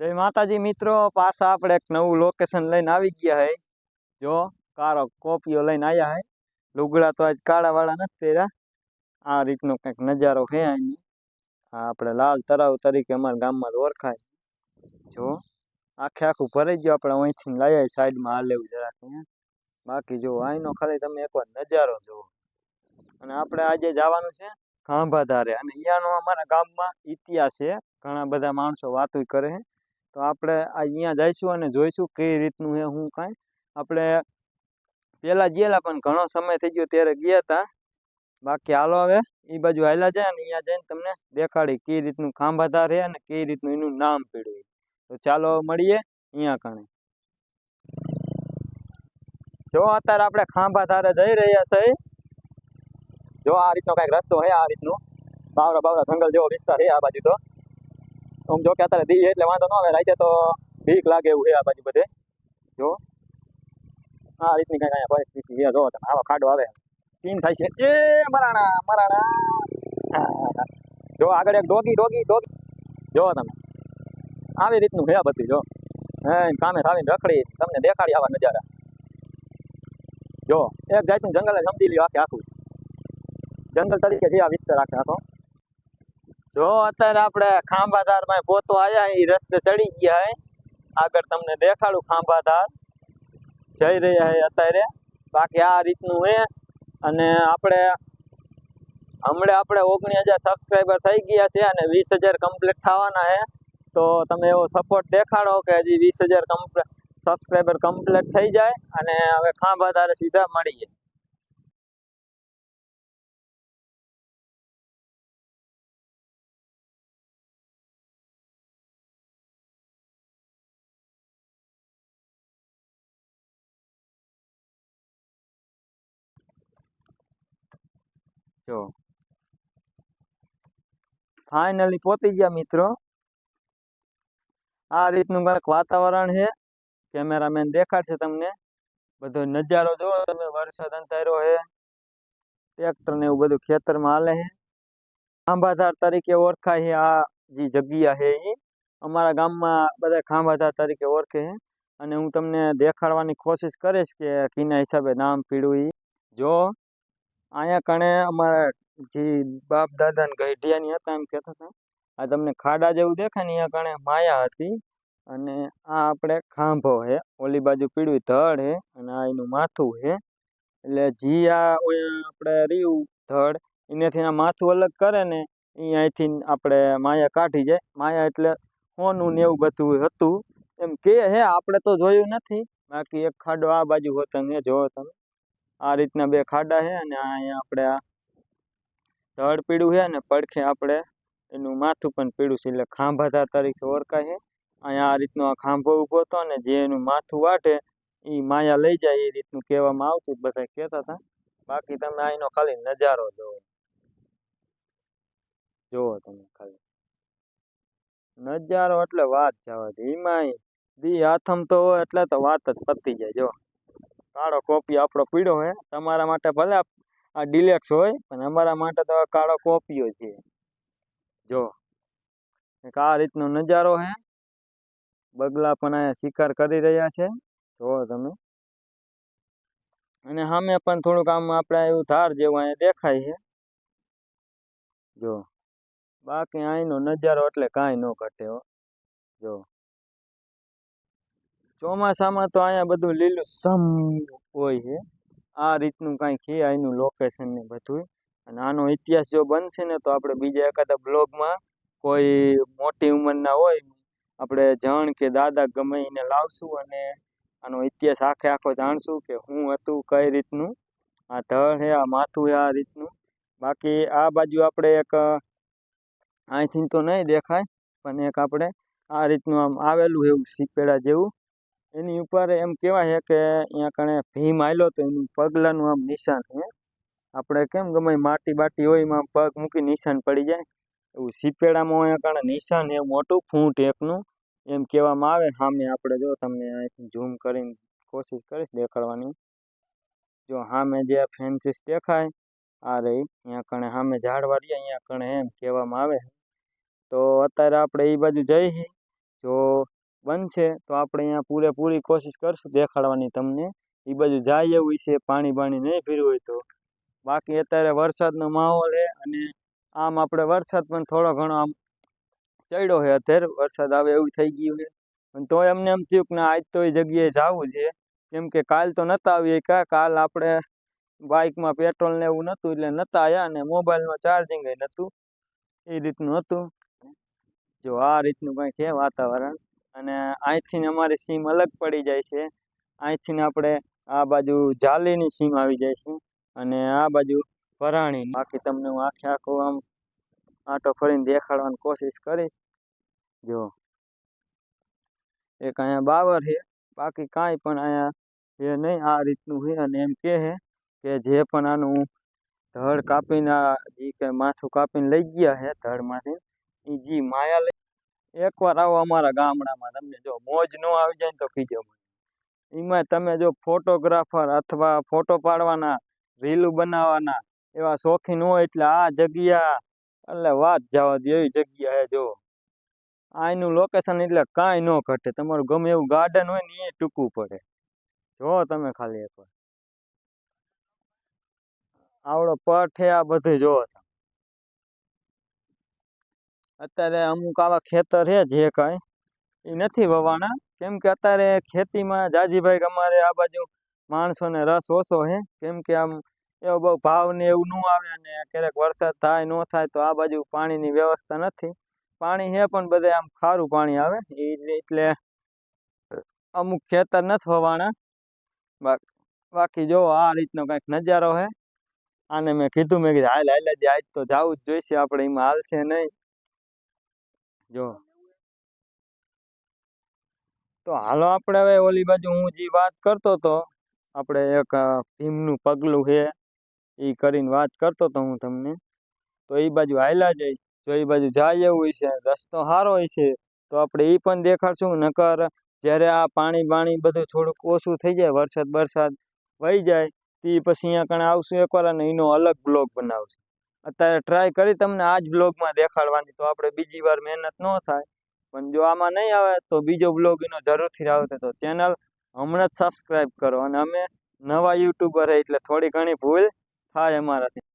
જય માતાજી મિત્રો, પાછા આપણે એક નવું લોકેશન લઈને આવી ગયા હે. જો કારો કોપીઓ લઈને આવ્યા હે. લુગડા તો આજ કાળા વાળા નથી પહેર્યા. આ રીતનો કંઈક નજારો છે અહીંની આ આપણે લાલ તળાવ તરીકે અમારા ગામમાં ઓળખાય. જો, આખે આખું ભરાઈ ગયું, આપણે અહીંથી લાવ્યા સાઈડમાં હાલ લેવું જરાક બાકી જો અહીંનો ખાલી તમે એકવાર નજારો જુઓ. અને આપણે આજે જવાનું છે ખાંભાધારે. અને અહીંયાનો અમારા ગામમાં ઇતિહાસ છે. ઘણા બધા માણસો વાતો કરે છે. તો આપણે અહીંયા જઈશું અને જોઈશું કઈ રીતનું છે શું કાંઈ. આપણે પહેલાં ગયેલા પણ ઘણો સમય થઈ ગયો ત્યારે ગયા હતા બાકી હાલો હવે એ બાજુ હાલ્યા જાય અને અહીંયા જઈને તમને દેખાડી કઈ રીતનું ખાંભાધાર રહે અને કઈ રીતનું એનું નામ પીડ્યું તો ચાલો મળીએ અહીંયા કણે. જો અત્યારે આપણે ખાંભાધારે જઈ રહ્યા છે. જો આ રીતનો કાંઈક રસ્તો છે, આ રીતનું. બાવરા બાવરા જંગલ જેવો વિસ્તાર છે આ બાજુ તો. આમ જો કે અત્યારે દી એટલે વાંધો ન આવે, રાતે તો બીક લાગે એવું છે આ બાજુ બધે. જો. આ રીતની કઈ અહીંયા પરિસ્થિતિ છે, જો, તમે આવા ખાડો આવે. સીન થાય છે. એ મરાણા મરાણા. જો, આગળ એક ડોગી ડોગી ડોગી. જો તમે. આવી રીતનું છે આ બધી, જો. હે કામે થાવીને રખડી, તમને દેખાડી આવા નજારા. જો, એક જાતનું જંગલ સમજી લ્યો આખે આખું. જંગલ તરીકે છે આ વિસ્તાર આખે આખો. જો અત્યારે આપણે ખાંભાધારમાં પોતો આયા એ રસ્તે ચડી ગયા હે. આગળ તમને દેખાડું ખાંભાધાર. જઈ રહ્યા હે અત્યારે. બાકી આ રીતનું હે. અને આપણે હમણાં આપણે ઓગણીસ હજાર સબસ્ક્રાઈબર થઈ ગયા છે અને વીસ હજાર કમ્પ્લીટ થવાના હે. તો તમે એવો સપોર્ટ દેખાડો કે હજી વીસ હજાર સબસ્ક્રાઈબર કમ્પ્લીટ થઈ જાય અને હવે ખાંભાધારે સીધા મળીએ જો. ફાઇનલી પહોંચી ગયા મિત્રો. આ રીતનું કંઈક વાતાવરણ છે. કેમેરામેન દેખાડશે તમને. બધો નજારો જોવો તમે, વરસાદ અંતર્યો છે. ટ્રેક્ટર ને એવું બધું ખેતરમાં હાલે છે. ખાંભાધાર તરીકે ઓળખાય છે આ જે જગ્યા છે એ અમારા ગામમાં બધા ખાંભાધાર તરીકે ઓળખે છે. અને હું તમને દેખાડવાની કોશિશ કરીશ કે કીના હિસાબે નામ પીડું એ જો. અહીંયા કણે અમારા જે બાપ દાદા ને ગઢિયાની હતા એમ કહેતા હતા, આ તમને ખાડા જેવું દેખાય ને અહીંયા કણે માયા હતી અને આ આપણે ખાંભો છે ઓલી બાજુ પીળું ધડ છે અને આ એનું માથું છે એટલે જી આ આપણે રહ્યું ધડ, એનાથી આ માથું અલગ કરે ને અહીંયાથી આપણે માયા કાઢી જાય. માયા એટલે સોનું ને એવું બધું હતું. એમ કે હે, આપણે તો જોયું નથી. બાકી એક ખાડો આ બાજુ હોતો ને જોવો તમે. આ રીતના બે ખાડા છે અને અહીંયા આપણે આ ધડ પીળું છે અને પડખે આપણે એનું માથું પણ પીળું છે. એટલે ખાંભાધાર તરીકે ઓળખાય છે. અહીંયા આ રીતનો આ ખાંભો ઊભો હતો અને જે એનું માથું વાટે એ માયા લઈ જાય એ રીતનું કહેવામાં આવતું બધા કહેતા હતા. બાકી તમે અહીંનો ખાલી નજારો જોવો. જોવો તમે ખાલી. નજારો એટલે વાત જવા દે. એમાં દી હાથમ તો એટલે તો વાત જ પતી જાય. જો કાળો કોપી આપણો પીળો હે. તમારા માટે ભલે આ- ડિલેક્સ હોય, પણ અમારા માટે તો કાળો કોપીઓ છે. જો. એક આ રીતનો નજારો હે. બગલા પણ અહીંયા શિકાર કરી રહ્યા છે. જુઓ તમે. અને સામે પણ થોડુંક આમ આપણે એવું ધાર જેવું અહીંયા દેખાય છે. જો. બાકી અહીંનો નજારો એટલે કાંઈ ન ઘટે હો. જો. ચોમાસામાં તો અહીંયા બધું લીલું સમ હોય છે. આ રીતનું કાંઈ છે અહીંનું લોકેશન ને બધું. અને આનો ઇતિહાસ જો બનશે ને તો આપણે બીજા એકાદા બ્લોગમાં કોઈ મોટી ઉંમરના હોય, આપણે જણ કે દાદા ગમે એને લાવશું અને આનો ઇતિહાસ આખે આખો જાણશું કે હું હતું, કઈ રીતનું. આ ધળ છે, આ માથું છે, આ રીતનું. બાકી આ બાજુ આપણે એક, અહીંથી તો નહીં દેખાય, પણ એક આપણે આ રીતનું આમ આવેલું એવું સીપેડા જેવું એની ઉપર એમ કહેવાય છે કે અહીંયા કણે ભીમ આવેલો તો એનું પગલાંનું આમ નિશાન છે. આપણે કેમ ગમે ઈ માટી બાટી હોય એમાં પગ મૂકી નિશાન પડી જાય. એવું સીપેડામાં અહીંયા કણે નિશાન છે મોટું ફૂંટ એકનું. એમ કહેવામાં આવે, સામે આપણે જો તમને અહીંથી ઝૂમ કરીને કોશિશ કરીશ દેખાડવાની. જો સામે જે ફેન્સીસ દેખાય, આ રહી. અહીંયા કણે સામે ઝાડવા રહ્યા, અહીંયા કણે એમ કહેવામાં આવે. તો અત્યારે આપણે એ બાજુ જઈએ. જો બનશે, તો આપણે અહીંયા પૂરેપૂરી કોશિશ કરશું દેખાડવાની તમને. એ બાજુ જાય એવું છે પાણી બાણી નહીં ભીરું હોય તો. બાકી અત્યારે વરસાદનો માહોલ છે અને આમ આપણે વરસાદ પણ થોડો ઘણો આમ ચડ્યો છે અત્યારે. વરસાદ આવે એવું થઈ ગયું છે. પણ તોય અમને એમ થયું કે ના, આજ તો એ જગ્યાએ જવું છે. કેમ કે કાલ તો નહોતા આવીએ કા કાલ આપણે બાઇકમાં પેટ્રોલ ને એવું નહોતું, એટલે નહોતા આવ્યા અને મોબાઈલમાં ચાર્જિંગ નહોતું. એ રીતનું હતું. જો આ રીતનું કંઈક છે વાતાવરણ. અને અહીંથી અમારી સીમ અલગ પડી જાય છે. અહીંથી આપણે આ બાજુ જાલીની સીમ આવી જાય છે અને આ બાજુ ભરાણી બાકી તમને હું આખે આખો આમ આટો ફરીને દેખાડવાની કોશિશ કરીશ. જો. એક અહીંયા બાવર છે. બાકી કાંઈ પણ અહીંયા એ નહીં. આ રીતનું છે અને એમ કહે છે કે જે પણ આનું ધડ કાપીને જે કે માથું કાપીને લઈ ગયા છે ધડમાંથી એ જે માયા લઈ એકવાર આવો અમારા ગામડામાં, તમને જો મોજ ન આવી જાય તો કીજો એમાં તમે જો ફોટોગ્રાફર અથવા ફોટો પાડવાના રીલું બનાવવાના, એવા શોખીન હોય એટલે આ જગ્યા, એટલે વાત જવા દે એવી જગ્યા હે જો. આનું લોકેશન એટલે કાંઈ ન ઘટે. તમારું ગમે એવું ગાર્ડન હોય ને એ ટૂંકવું પડે. જો તમે ખાલી એકવાર. આવડો પઠે આ બધું જોવો અત્યારે અમુક આવા ખેતર છે જે કાંઈ, એ નથી વવાના. કેમ કે અત્યારે ખેતીમાં જાજીભાઈ અમારે આ બાજુ માણસોને રસ ઓછો છે. કેમ કે આમ એવો બહુ ભાવ ને એવું ન આવે અને ક્યારેક વરસાદ થાય, ન થાય તો આ બાજુ પાણીની વ્યવસ્થા નથી. પાણી છે પણ બધે આમ ખારું પાણી આવે. એટલે અમુક ખેતર નથી બા- બાકી જો આ રીતનો કંઈક નજારો છે. આને મેં કીધું મેં કીધું, હાલ હાલ જ આજ તો જવું જ જોઈશે. આપણે એમાં હાલશે નહીં. જો. તો હાલો આપણે હવે ઓલી બાજુ હું જે વાત કરતો હતો આપણે એક ભીમનું પગલું છે એ કરીને વાત કરતો હતો હું તમને. તો એ બાજુ હાલ્યા જઈ જો એ બાજુ જાય એવું છે, રસ્તો સારો હોય છે, તો આપણે એ પણ દેખાડશું. નકર જ્યારે આ પાણી બાણી બધું થોડુંક ઓછું થઈ જાય, વરસાદ બરસાદ વહી જાય તે પછી અહીંયા કણે આવશું એકવાર અને એનો અલગ બ્લોગ બનાવશું. અત્યારે ટ્રાય કરી તમને આ જ બ્લોગમાં દેખાડવાની, તો આપણે બીજી વાર મહેનત ન થાય. પણ જો આમાં નહીં આવે, તો બીજો બ્લોગ એનો જરૂરથી આવશે. તો ચેનલ હમણાં જ સબસ્ક્રાઈબ કરો. અને અમે નવા યુટ્યુબર એટલે થોડી ઘણી ભૂલ થાય અમારાથી.